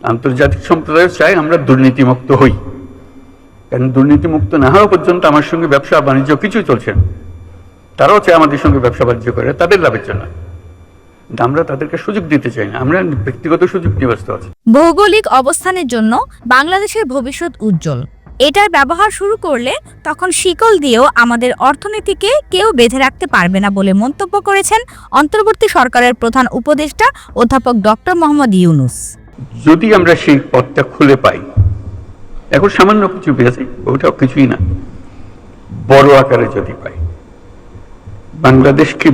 আন্তর্জাতিক সম্প্রদায় চাই আমরা দুর্নীতিমুক্ত হই। কারণ দুর্নীতিমুক্ত না হওয়া পর্যন্ত আমার সঙ্গে ব্যবসা বাণিজ্য কিছু চলছে না। তারাও চায় আমাদের সঙ্গে ব্যবসা বাণিজ্য করে, তাদের লাভের জন্য। আমরা তাদেরকে সুযোগ দিতে চাই না। আমরা ব্যক্তিগত সুযোগ নিয়ে ব্যস্ত আছি। ভৌগোলিক অবস্থানের জন্য বাংলাদেশের ভবিষ্যৎ উজ্জ্বল। এটার ব্যবহার শুরু করলে তখন শিকল দিয়েও আমাদের অর্থনীতিকে কেউ বেঁধে রাখতে পারবে না বলে মন্তব্য করেছেন অন্তর্বর্তী সরকারের প্রধান উপদেষ্টা অধ্যাপক ডক্টর মোহাম্মদ ইউনুস। যদি আমরা সেই পথটা খুলে পাই, এখন সামান্য কিছু পেয়েছি ওটাও কিছুই না। বড় আকারে যদি পাই, বাংলাদেশকে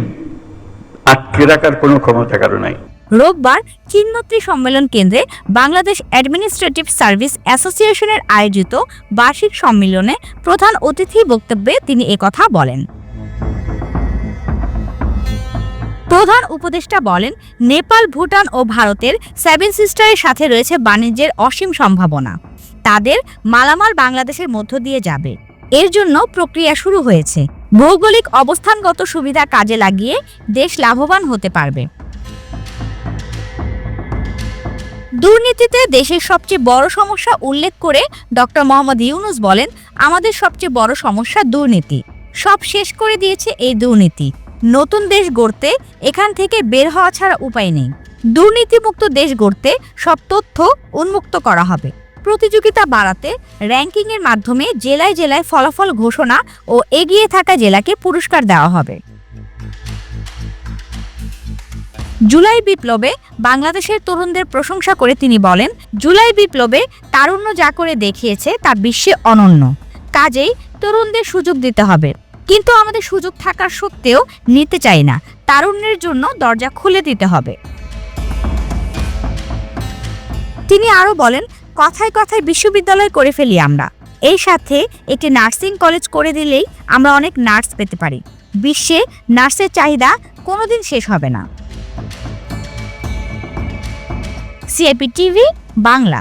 আটকে রাখার কোনো ক্ষমতা কারও নাই। রোববার চিন্মত্রী সম্মেলন কেন্দ্রে বাংলাদেশ অ্যাডমিনিস্ট্রেটিভ সার্ভিস অ্যাসোসিয়েশনের আয়োজিত বার্ষিক সম্মেলনে প্রধান অতিথি বক্তব্যে তিনি একথা বলেন। প্রধান উপদেষ্টা বলেন, নেপাল, ভুটান ও ভারতের সেভেন সিস্টারের সাথে রয়েছে বাণিজ্যের অসীম সম্ভাবনা। তাদের মালামাল বাংলাদেশের মধ্য দিয়ে যাবে। এর জন্য প্রক্রিয়া শুরু হয়েছে। ভৌগোলিক অবস্থানগত সুবিধা কাজে লাগিয়ে দেশ লাভবান হতে পারবে। দুর্নীতিতে দেশের সবচেয়ে বড় সমস্যা উল্লেখ করে ডক্টর মোহাম্মদ ইউনুস বলেন, আমাদের সবচেয়ে বড় সমস্যা দুর্নীতি। সব শেষ করে দিয়েছে এই দুর্নীতি। নতুন দেশ গড়তে এখান থেকে বের হওয়া ছাড়া উপায় নেই। দুর্নীতিমুক্ত দেশ গড়তে সব তথ্য উন্মুক্ত করা হবে। প্রতিযোগিতা বাড়াতে, র্যাঙ্কিংয়ের মাধ্যমে জেলায় জেলায় ফলাফল ঘোষণা ও এগিয়ে থাকা জেলাকে পুরস্কার দেওয়া হবে। জুলাই বিপ্লবে বাংলাদেশের তরুণদের প্রশংসা করে তিনি বলেন, জুলাই বিপ্লবে তারুণ্য যা করে দেখিয়েছে তা বিশ্বে অনন্য। কাজেই তরুণদের সুযোগ দিতে হবে। কিন্তু আমাদের সুযোগ থাকার সত্ত্বেও নিতে চাই না। তারুণ্যের জন্য দরজা খুলে দিতে হবে। তিনি আরও বলেন, কথায় কথায় বিশ্ববিদ্যালয় করে ফেলি আমরা। এই সাথে একটি নার্সিং কলেজ করে দিলেই আমরা অনেক নার্স পেতে পারি। বিশ্বে নার্সের চাহিদা কোনোদিন শেষ হবে না। CIP TV, Bangla.